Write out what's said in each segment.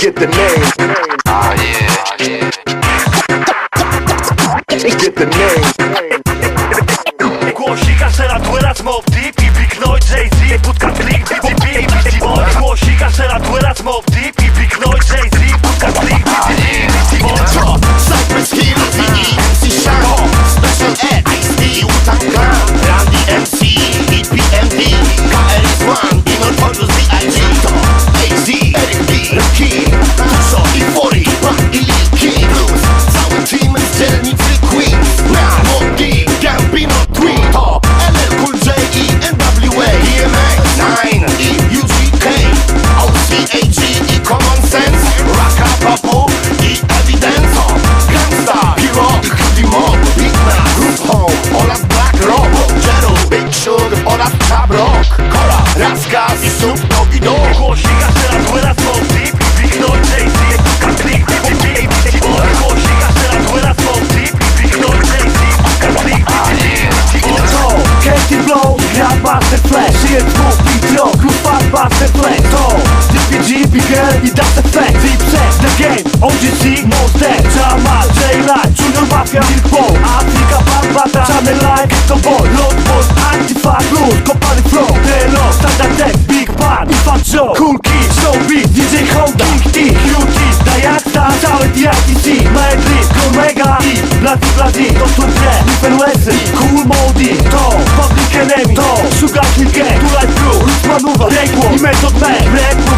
forget the name. trop idiot Group 5 by the flank Tall DPG began 이 답답해 Deep set the game OGC 못해 자마 J-Line 중년 마피아 일보 앞뒤가 반바다 자네 라인 깃던 볼 so bad, red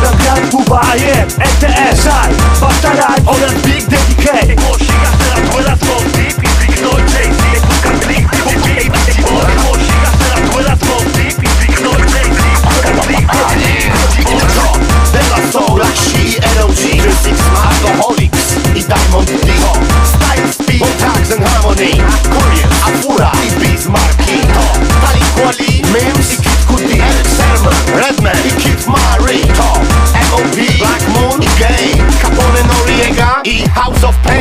house of